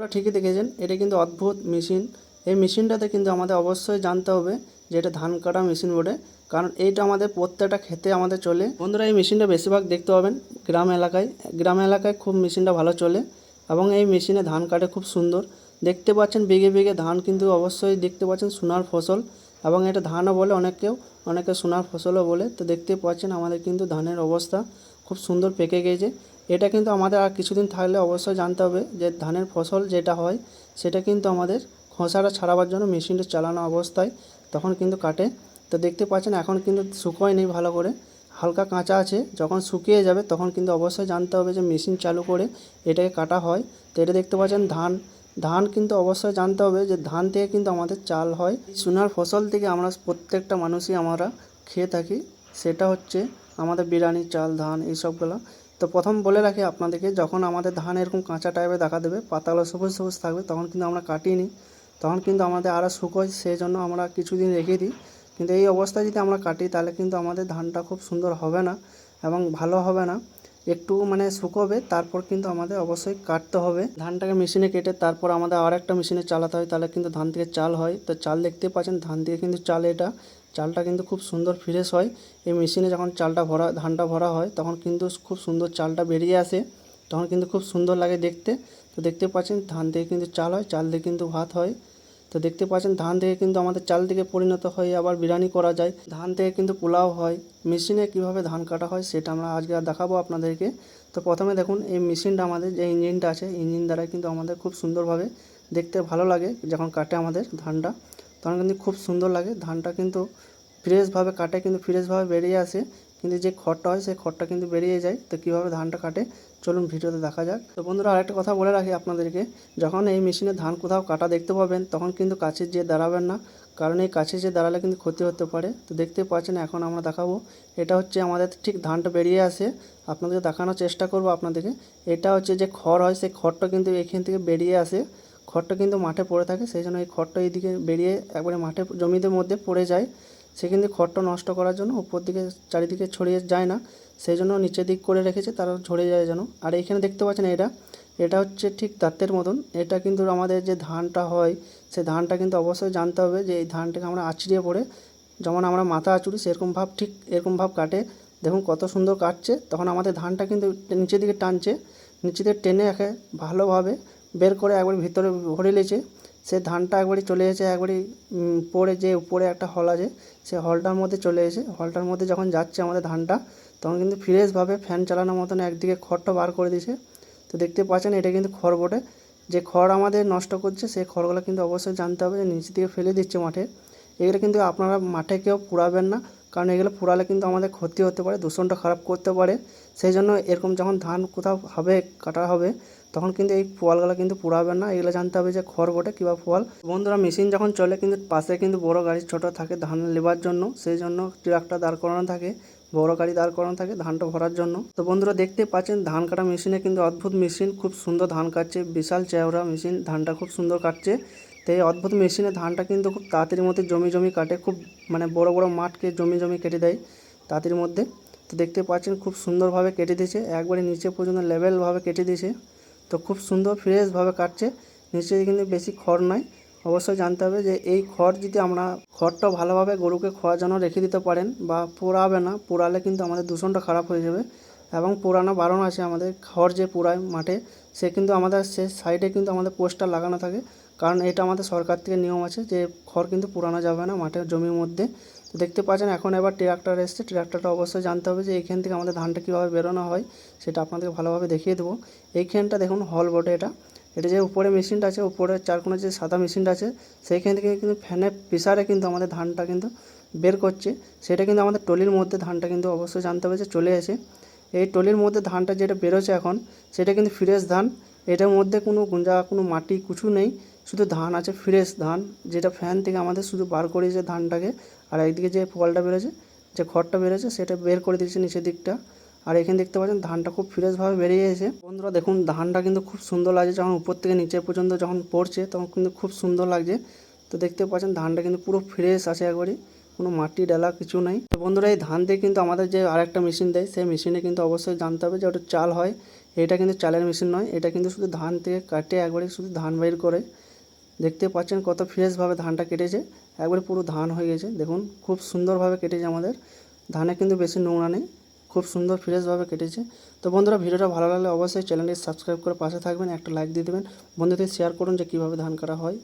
বন্ধুরা ঠিকই দেখেছেন, এটা কিন্তু অদ্ভুত মেশিন। এই মেশিনটাতে কিন্তু আমাদের অবশ্যই জানতে হবে যে এটা ধান কাটা মেশিন বলে কারণ এইটা আমাদের প্রত্যেকটা খেতে আমাদের চলে। বন্ধুরা, এই মেশিনটা বেশিরভাগ দেখতে পাবেন গ্রাম এলাকায়। গ্রাম এলাকায় খুব মেশিনটা ভালো চলে এবং এই মেশিনে ধান কাটে খুব সুন্দর। দেখতে পাচ্ছেন বিঘে বিঘে ধান কিন্তু অবশ্যই দেখতে পাচ্ছেন সোনার ফসল এবং এটা ধানও বলে অনেকেও, অনেকে সোনার ফসলও বলে। তো দেখতে পাচ্ছেন আমাদের কিন্তু ধানের অবস্থা খুব সুন্দর পেকে গেছে। এটা কিন্তু আমাদের আর কিছুদিন থাকলে অবশ্যই জানতে হবে যে ধানের ফসল যেটা হয়, সেটা কিন্তু আমাদের খোসাটা ছাড়াবার জন্য মেশিনটা চালানো অবস্থায় তখন কিন্তু কাটে। তো দেখতে পাচ্ছেন এখন কিন্তু শুকোয় নেই ভালো করে। হালকা কাঁচা আছে, যখন শুকিয়ে যাবে তখন কিন্তু অবশ্যই জানতে হবে যে মেশিন চালু করে এটাকে কাটা হয়। তো এটা দেখতে পাচ্ছেন ধান ধান কিন্তু অবশ্যই জানতে হবে যে ধান থেকে কিন্তু আমাদের চাল হয়। সোনার ফসল থেকে আমরা প্রত্যেকটা মানুষই আমরা খেয়ে থাকি, সেটা হচ্ছে আমাদের বিরিয়ানি, চাল, ধান, এইসবগুলো। তো প্রথম বলে রাখি আপনাদেরকে, যখন আমাদের ধান এরকম কাঁচা টাইপের দেখা দেবে, পাতাগুলো সবুজ সবুজ থাকবে, তখন কিন্তু আমরা কাটিয়ে নিই। তখন কিন্তু আমাদের আরও শুকোয় সেই জন্য আমরা কিছুদিন রেখে দিই। কিন্তু এই অবস্থায় যদি আমরা কাটি, তাহলে কিন্তু আমাদের ধানটা খুব সুন্দর হবে না এবং ভালো হবে না। একটু মানে শুকোবে তারপর কিন্তু আমাদের অবশ্যই কাটতে হবে। ধানটাকে মেশিনে কেটে তারপর আমাদের আর একটা মেশিনে চালাতে হয়, তাহলে কিন্তু ধান থেকে চাল হয়। তো চাল দেখতে পাচ্ছেন, ধান থেকে কিন্তু চাল এটা চালটা কিন্তু খুব সুন্দর ফ্রেশ হয়। এই মেশিনে যখন চালটা ভরা, ধানটা ভরা হয়, তখন কিন্তু খুব সুন্দর চালটা বেরিয়ে আসে। তখন কিন্তু খুব সুন্দর লাগে দেখতে। তো দেখতে পাচ্ছেন ধান থেকে কিন্তু চাল হয়, চাল দিয়ে কিন্তু ভাত হয়। তো দেখতে পাচ্ছেন ধান থেকে কিন্তু আমাদের চাল থেকে পরিণত হয়ে আবার বিরিয়ানি করা যায়। ধান থেকে কিন্তু পোলাও হয়। মেশিনে কীভাবে ধান কাটা হয় সেটা আমরা আজকে আর দেখাবো আপনাদেরকে। তো প্রথমে দেখুন, এই মেশিনটা আমাদের যে ইঞ্জিনটা আছে ইঞ্জিন দ্বারা কিন্তু আমাদের খুব সুন্দরভাবে দেখতে ভালো লাগে যখন কাটে আমাদের ধানটা। তখন কিন্তু খুব সুন্দর লাগে। ধানটা কিন্তু ফ্রেশভাবে কাটে, কিন্তু ফ্রেশভাবে বেরিয়ে আসে। কিন্তু যে খড়টা হয়, সেই খড়টা কিন্তু বেরিয়ে যায়। তো কীভাবে ধানটা কাটে, চলুন ভিডিওতে দেখা যাক। তো বন্ধুরা, আরেকটা কথা বলে রাখি আপনাদেরকে। যখন এই মেশিনে ধান কোথাও কাটা দেখতে পাবেন, তখন কিন্তু কাছে যে দাঁড়াবেন না। কারণ এই কাছে যে দাঁড়ালে কিন্তু ক্ষতি হতে পারে। তো দেখতে পাচ্ছেন, এখন আমরা দেখাবো। এটা হচ্ছে আমাদের ঠিক ধানটা বেরিয়ে আসে। আপনাদেরকে দেখানোর চেষ্টা করব আপনাদেরকে। এটা হচ্ছে যে খড় হয়, সেই খড়টা কিন্তু এখান থেকে বেরিয়ে আসে। খড়টা কিন্তু মাঠে পড়ে থাকে, সেই জন্য এই খড়টা এইদিকে বেরিয়ে একবারে মাঠে জমিদের মধ্যে পড়ে যায়। সে কিন্তু খড়টা নষ্ট করার জন্য উপর দিকে চারিদিকে ছড়িয়ে যায় না, সেই জন্য নিচের দিক করে রেখেছে তারা ঝরে যায় যেন। আর এইখানে দেখতে পাচ্ছেন এটা এটা হচ্ছে ঠিক দাঁতের মতন। এটা কিন্তু আমাদের যে ধানটা হয়, সে ধানটা কিন্তু অবশ্যই জানতে হবে যে এই ধানটাকে আমরা আছড়িয়ে পড়ে যেমন আমরা মাথা আঁচুড়ি সেরকম ভাব ঠিক এরকম ভাব কাটে। দেখুন কত সুন্দর কাটছে, তখন আমাদের ধানটা কিন্তু নিচের দিকে টানছে নিচে টেনে রাখে ভালোভাবে বের করে একবার ভিতরে ভরে নিয়েছে। সে ধানটা একবারই চলে এসেছে একবারই পরে যে উপরে একটা হল আছে, সে হলটার মধ্যে চলে এসে, হলটার মধ্যে যখন যাচ্ছে আমাদের ধানটা, তখন কিন্তু ফ্রেশভাবে ফ্যান চালানোর মতন একদিকে খড়টা বার করে দিয়েছে। তো দেখতে পাচ্ছেন, এটা কিন্তু খড় বটে। যে খড় আমাদের নষ্ট করছে, সেই খড়গুলো কিন্তু অবশ্যই জানতে হবে যে নিচে থেকে ফেলে দিচ্ছে মাঠে। এগুলো কিন্তু আপনারা মাঠে কেউ পুরাবেন না। কারণ এগুলো পুরালে কিন্তু আমাদের ক্ষতি হতে পারে, দূষণটা খারাপ করতে পারে। সেই জন্য এরকম যখন ধান কোথাও হবে, কাটা হবে, তখন কিন্তু এই পোয়ালগুলো কিন্তু পুরাবেন না। এগুলো জানতে হবে যে খড় বটে, কিংবা পোয়াল। বন্ধুরা, মেশিন যখন চলে, কিন্তু পাশে কিন্তু বড় গাড়ি ছোট থাকে ধান নেবার জন্য। সেই জন্য ট্রাকটা দাঁড় করানো থাকে, বড় গাড়ি দাঁড় করানো থাকে ধানটা ভরার জন্য। তো বন্ধুরা, দেখতে পাচ্ছেন ধান কাটা মেশিনে কিন্তু অদ্ভুত মেশিন, খুব সুন্দর ধান কাটছে, বিশাল চেওড়া মেশিন, ধানটা খুব সুন্দর কাটছে। এই অদ্ভুত মেশিনে ধানটা কিন্তু খুব তাড়াতাড়ির মধ্যে জমি জমি কাটে, খুব মানে বড় বড় মাঠকে জমি জমি কেটে দেয় তাড়াতাড়ির মধ্যে। তো দেখতে পাচ্ছেন খুব সুন্দরভাবে কেটে দিয়েছে, একবারে নিচে পর্যন্ত লেভেলভাবে কেটে দিয়েছে। তো খুব সুন্দর ফ্রেশভাবে কাটছে, নিচে কিন্তু বেশি খড় নয় অবশ্যই জানতে হবে যে এই খড় যদি আমরা, খড়টা ভালোভাবে গরুকে খাওয়ার জন্য রেখে দিতে পারেন বা পোড়াবে না, পোড়ালে কিন্তু আমাদের দূষণটা খারাপ হয়ে যাবে। এবং পোড়ানো বারণ আছে আমাদের, খড় যে পোড়ায় মাঠে, সে কিন্তু আমাদের সে সাইডে কিন্তু আমাদের পোস্টার লাগানো থাকে। কারণ এটা আমাদের সরকার থেকে নিয়ম আছে যে খড় কিন্তু পুরানো যাবে না মাঠের জমির মধ্যে। তো দেখতে পাচ্ছেন এখন এবার ট্রাক্টর এসছে। ট্রাক্টরটা অবশ্যই জানতে হবে যে এইখান থেকে আমাদের ধানটা কীভাবে বেরোনো হয় সেটা আপনাদেরকে ভালোভাবে দেখিয়ে দেবো। এইখানটা দেখুন হল বটে এটা। এটা যে উপরে মেশিনটা আছে, উপরে চার কোণে যে সাদা মেশিনটা আছে, সেইখান থেকে কিন্তু ফ্যানে প্রেসারে কিন্তু আমাদের ধানটা কিন্তু বের করছে। সেটা কিন্তু আমাদের টলির মধ্যে ধানটা কিন্তু অবশ্যই জানতে হবে যে চলে আসে। এই টলির মধ্যে ধানটা যেটা বেরোচ্ছে এখন, সেটা কিন্তু ফ্রেশ ধান। এটার মধ্যে কোনো গুঞ্জা, কোনো মাটি, কিছু নেই। শুধু ধান আছে ফ্রেশ ধান। যেটা ফ্যান থেকে আমাদের শুধু বার করেছে ধানটাকে, আর একদিকে যে ফলটা বেরোছে যে খড়টা বেরোছে সেটা বের করে দিয়েছে নিচের দিকটা। আর এখানে দেখতে পাচ্ছেন, ধানটা খুব ফ্রেশভাবে বেরিয়ে এসে বন্ধুরা, দেখুন, ধানটা কিন্তু খুব সুন্দর লাগছে। যখন উপর থেকে নিচে পর্যন্ত যখন পড়ছে, তখন কিন্তু খুব সুন্দর লাগছে। তো দেখতে পাচ্ছেন, ধানটা কিন্তু পুরো ফ্রেশ আছে একবারই কোনো মাটি, ডালা কিছু নেই। তো বন্ধুরা, এই ধান দিয়ে কিন্তু আমাদের যে আরেকটা মেশিন দেয়, সেই মেশিনে কিন্তু অবশ্যই জানতে হবে যে ওটা চাল হয়। এটা কিন্তু চালের মেশিন নয়, এটা কিন্তু শুধু ধান থেকে কাটে, একবারে শুধু ধান বাইর করে। দেখতে পাচ্ছেন কত ফ্রেশভাবে ধানটা কেটেছে। একবারে পুরো ধান হয়ে গেছে। দেখুন, খুব সুন্দরভাবে কেটেছে আমাদের। ধানে কিন্তু বেশি নোংরা নেই। খুব সুন্দর ফ্রেশভাবে কেটেছে। তো বন্ধুরা, ভিডিওটা ভালো লাগলে অবশ্যই চ্যানেলটি সাবস্ক্রাইব করে পাশে থাকবেন, একটা লাইক দিয়ে দেবেন। বন্ধুদের শেয়ার করুন যে কীভাবে ধান কাটা হয়।